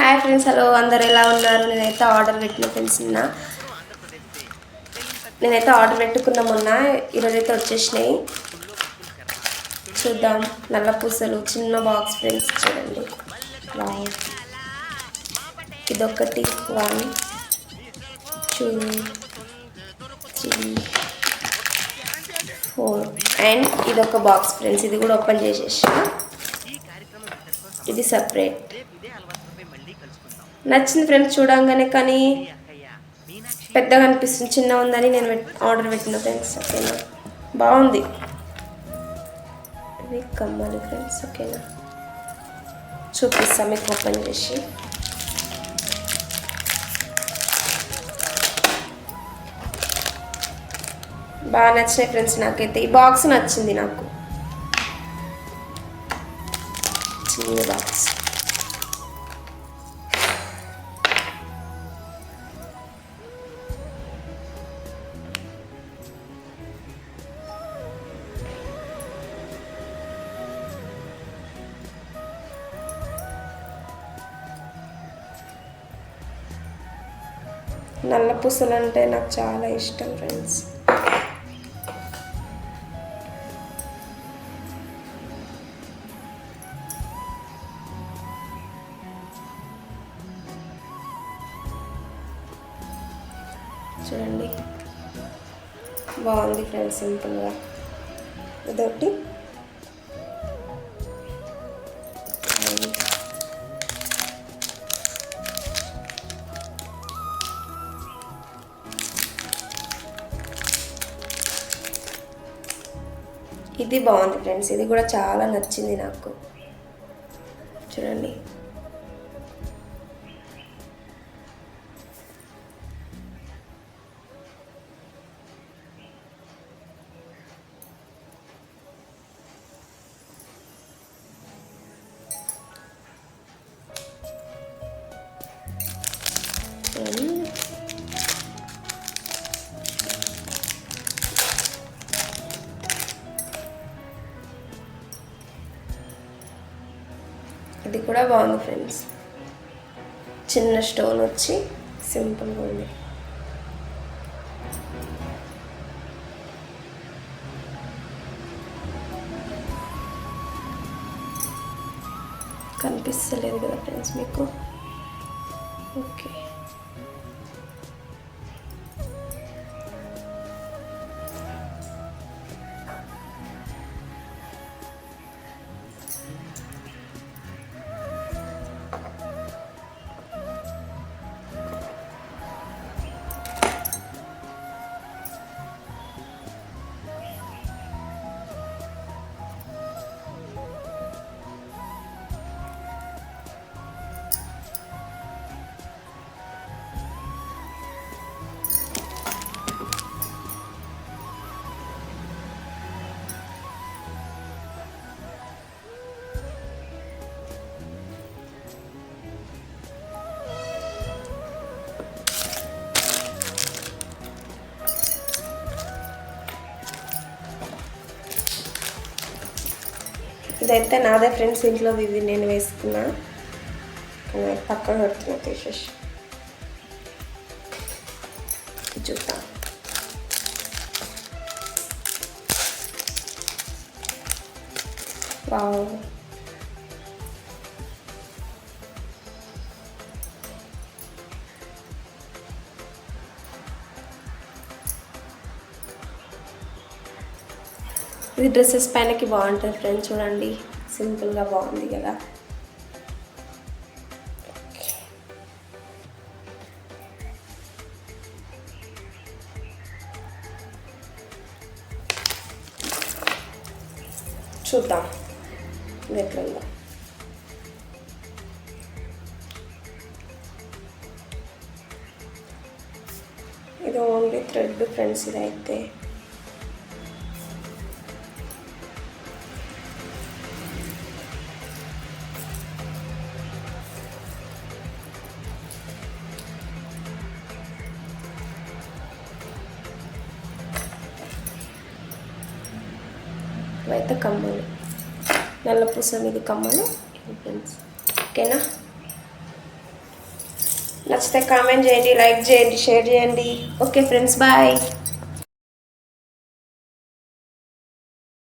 Hi friends hello అందరు ఎలా ఉన్నారు? నేనైతే ఆర్డర్ పెట్టిన ఫ్రెండ్స్ నిన్న. నేనైతే ఆర్డర్ పెట్టుకున్నా మొన్న. ఈరోజైతే వచ్చేసినాయి. చూద్దాం. నల్ల పూసలు చిన్న బాక్స్ ఫ్రెండ్స్ చూడండి. ఇదొకటి one two three four and ఇదొక బాక్స్ ఫ్రెండ్స్ ఇది కూడా ఓపెన్ చేసేసిన. ఇది సపరేట్ నచ్చింది ఫ్రెండ్స్ చూడంగానే కానీ పెద్దగా అనిపిస్తుంది చిన్న ఉందని నేను ఆర్డర్ పెట్టిన ఫ్రెండ్స్ ఓకేనా? బాగుంది. ఇవి కమ్మలు ఫ్రెండ్స్ ఓకేనా? చూపిస్తాం మీకు ఓపెన్ చేసి. బాగా నచ్చినాయి ఫ్రెండ్స్ నాకైతే. ఈ బాక్స్ నచ్చింది నాకు. చిన్న బాక్స్. నల్ల పూసలు అంటే నాకు చాలా ఇష్టం ఫ్రెండ్స్. చూడండి. బాగుంది ఫ్రెండ్స్ సింపుల్గా. ఇదొకటి. ఇది బాగుంది ఫ్రెండ్స్. ఇది కూడా చాలా నచ్చింది నాకు. చూడండి. చూడండి. ఇది కూడా బాగుంది ఫ్రెండ్స్. చిన్న స్టోన్ వచ్చి సింపుల్గా ఉంది. కనిపిస్తలేదు కదా ఫ్రెండ్స్ మీకు? ఓకే. అయితే నాదే ఫ్రెండ్స్ ఇంట్లో ఇది నేను వేసుకున్నా. పక్కన పెడుతున్నా తీసేసి. ఇది చూద్దాం. వావ్. ఇది డ్రెస్సెస్ పైనకి బాగుంటుంది ఫ్రెండ్స్. చూడండి సింపుల్గా బాగుంది కదా. చూద్దాం ఇది ఇది ఓన్లీ థ్రెడ్ ఫ్రెండ్స్ ఇదైతే. ఇవైతే కమ్మలు. నల్ల పూస మీద కమ్మలు. ఫ్రెండ్స్. ఓకేనా? నచ్చితే కామెంట్ చేయండి లైక్ చేయండి షేర్ చేయండి. Okay friends bye.